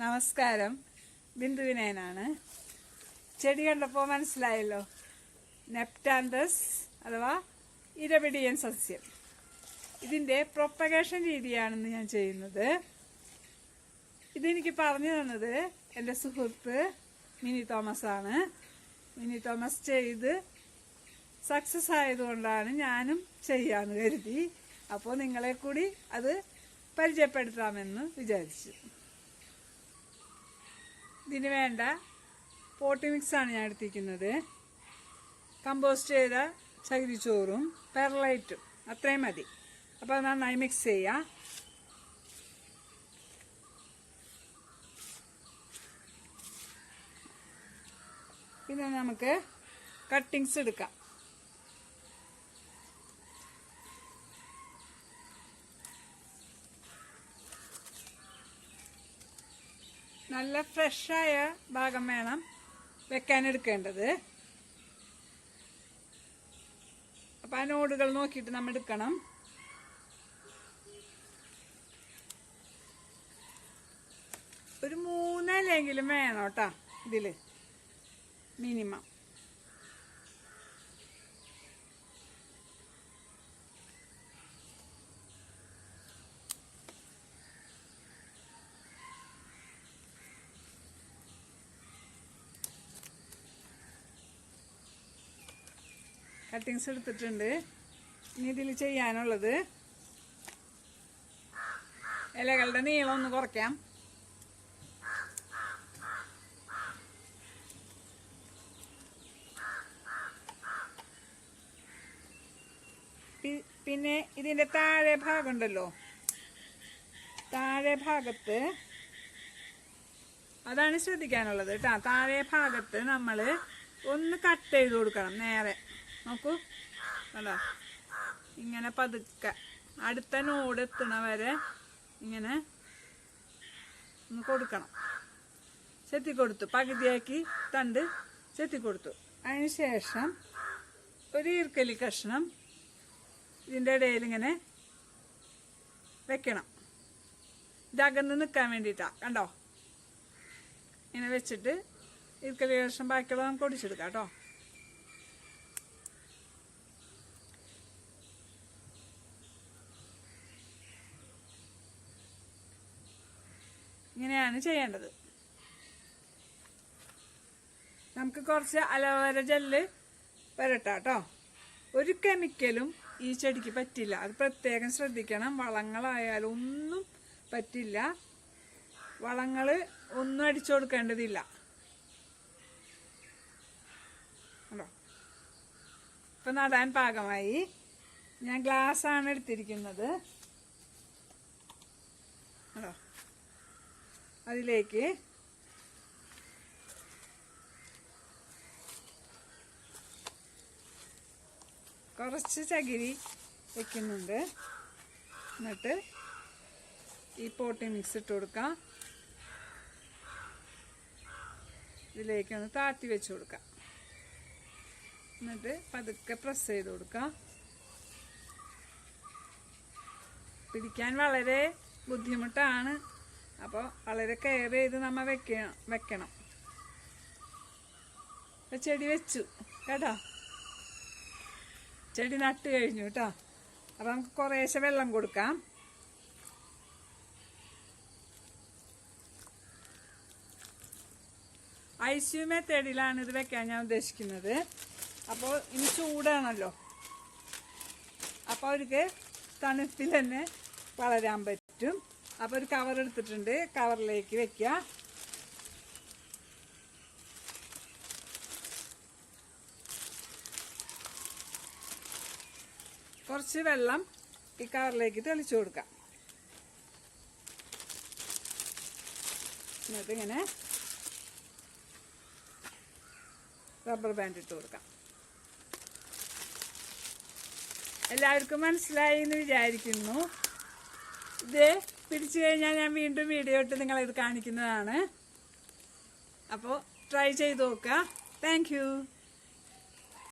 നമസ്കാരം. ബിന്ദുവിനേനാണ് ചെടി കണ്ടപ്പോൾ മനസ്സിലായല്ലോ. നെപ്റ്റാൻഡസ് അഥവാ ഇരപിടിയൻ സസ്യം. ഇതിന്റെ പ്രൊപ്പഗേഷൻ രീതിയാണെന്ന് ഞാൻ ചെയ്യുന്നത്. ഇതെനിക്ക് പറഞ്ഞു തന്നത് എന്റെ സുഹൃത്ത് മിനി തോമസ് ആണ്. മിനി തോമസ് ചെയ്ത് സക്സസ് ആയതുകൊണ്ടാണ് ഞാനും ചെയ്യാമെന്ന് കരുതി. അപ്പോൾ നിങ്ങളെ കൂടി അത് പരിചയപ്പെടുത്താമെന്ന് വിചാരിച്ചു. ഇതിന് വേണ്ട പോട്ടി മിക്സാണ് ഞാൻ എടുത്തിരിക്കുന്നത്. കമ്പോസ്റ്റ് ചെയ്ത ചകിരിച്ചോറും പെർലൈറ്റും. അത്രയും മതി. അപ്പോൾ അത് നന്നായി മിക്സ് ചെയ്യാം. പിന്നെ നമുക്ക് കട്ടിങ്സ് എടുക്കാം. നല്ല ഫ്രഷായ ഭാഗം വേണം വെക്കാൻ എടുക്കേണ്ടത്. അപ്പം ആ നോടുകൾ നോക്കിയിട്ട് നമ്മൾ എടുക്കണം. ഒരു മൂന്നല്ലെങ്കിലും വേണം കേട്ടോ ഇതിൽ മിനിമം. കട്ടിങ്സ് എടുത്തിട്ടുണ്ട്. ഇനി ഇതിൽ ചെയ്യാനുള്ളത് ഇലകളുടെ നീളം ഒന്ന് കുറയ്ക്കാം. പിന്നെ ഇതിന്റെ താഴെ ഭാഗമുണ്ടല്ലോ. താഴെ ഭാഗത്ത് അതാണ് ശ്രദ്ധിക്കാനുള്ളത് കേട്ടോ. താഴെ ഭാഗത്ത് നമ്മൾ ഒന്ന് കട്ട് ചെയ്ത് കൊടുക്കണം നേരെ. നോക്കൂ. കണ്ടോ? ഇങ്ങനെ പതുക്കെ. അടുത്ത നോട് എത്തണ വരെ ഇങ്ങനെ ഒന്ന് കൊടുക്കണം. ചെത്തി കൊടുത്തു പകുതിയാക്കി തണ്ട് ചെത്തി കൊടുത്തു അതിന് ശേഷം ഒരു ഈർക്കലി കഷ്ണം ഇതിന്റെ ഇടയിൽ ഇങ്ങനെ വെക്കണം. ഇതകന്ന് നിൽക്കാൻ വേണ്ടിയിട്ടാണ് കണ്ടോ? ഇങ്ങനെ വെച്ചിട്ട് ഈർക്കലി കഷ്ണം ബാക്കിയുള്ളത് നമുക്ക് ഒടിച്ചെടുക്കാം കേട്ടോ. ഇങ്ങനെയാണ് ചെയ്യേണ്ടത്. നമുക്ക് കുറച്ച് അലോവേര ജെല്ല് വരട്ടാം കേട്ടോ. ഒരു കെമിക്കലും ഈ ചെടിക്ക് പറ്റില്ല. അത് പ്രത്യേകം ശ്രദ്ധിക്കണം. വളങ്ങളായാലും ഒന്നും പറ്റില്ല. വളങ്ങൾ ഒന്നും അടിച്ചു കൊടുക്കേണ്ടതില്ല. കണ്ടോ? ഇപ്പം നടാൻ പാകമായി. ഞാൻ ഗ്ലാസ് ആണ് എടുത്തിരിക്കുന്നത് കണ്ടോ അതിലേക്ക് കുറച്ച് ചകിരി വെക്കുന്നുണ്ട്. എന്നിട്ട് ഈ പോട്ടി മിക്സ് ഇട്ട് കൊടുക്കാം. ഇതിലേക്ക് ഒന്ന് താത്തി വെച്ച് കൊടുക്കാം. എന്നിട്ട് പതുക്കെ പ്രസ് ചെയ്ത് കൊടുക്കാം. പിടിക്കാൻ വളരെ ബുദ്ധിമുട്ടാണ്. അപ്പോൾ വളരെ കെയർ ചെയ്ത് നമ്മൾ വെക്ക വെക്കണം. അപ്പം ചെടി വെച്ചു കേട്ടോ? ചെടി നട്ട് കഴിഞ്ഞു കേട്ടോ? അപ്പം നമുക്ക് കുറേശ്ശെ വെള്ളം കൊടുക്കാം. ഐ സി മെത്തേഡിലാണ് ഇത് വെക്കാൻ ഞാൻ ഉദ്ദേശിക്കുന്നത്. അപ്പോൾ ഇനി ചൂടാണല്ലോ. അപ്പോൾ അവർക്ക് തണുപ്പിൽ തന്നെ വളരാൻ പറ്റും. അപ്പോൾ ഒരു കവർ എടുത്തിട്ടുണ്ട്. കവറിലേക്ക് വെക്കുക കുറച്ച് വെള്ളം ഈ കവറിലേക്ക് തെളിച്ചു കൊടുക്കാം. എന്നിട്ട് ഇങ്ങനെ റബ്ബർ ബാൻഡ് ഇട്ട് കൊടുക്കാം. എല്ലാവർക്കും മനസ്സിലായി എന്ന് വിചാരിക്കുന്നു. ഇത് പിടിച്ചു കഴിഞ്ഞാൽ ഞാൻ വീണ്ടും വീഡിയോ ഇട്ട് നിങ്ങളിത് കാണിക്കുന്നതാണ്. അപ്പോൾ ട്രൈ ചെയ്ത് നോക്കുക. താങ്ക്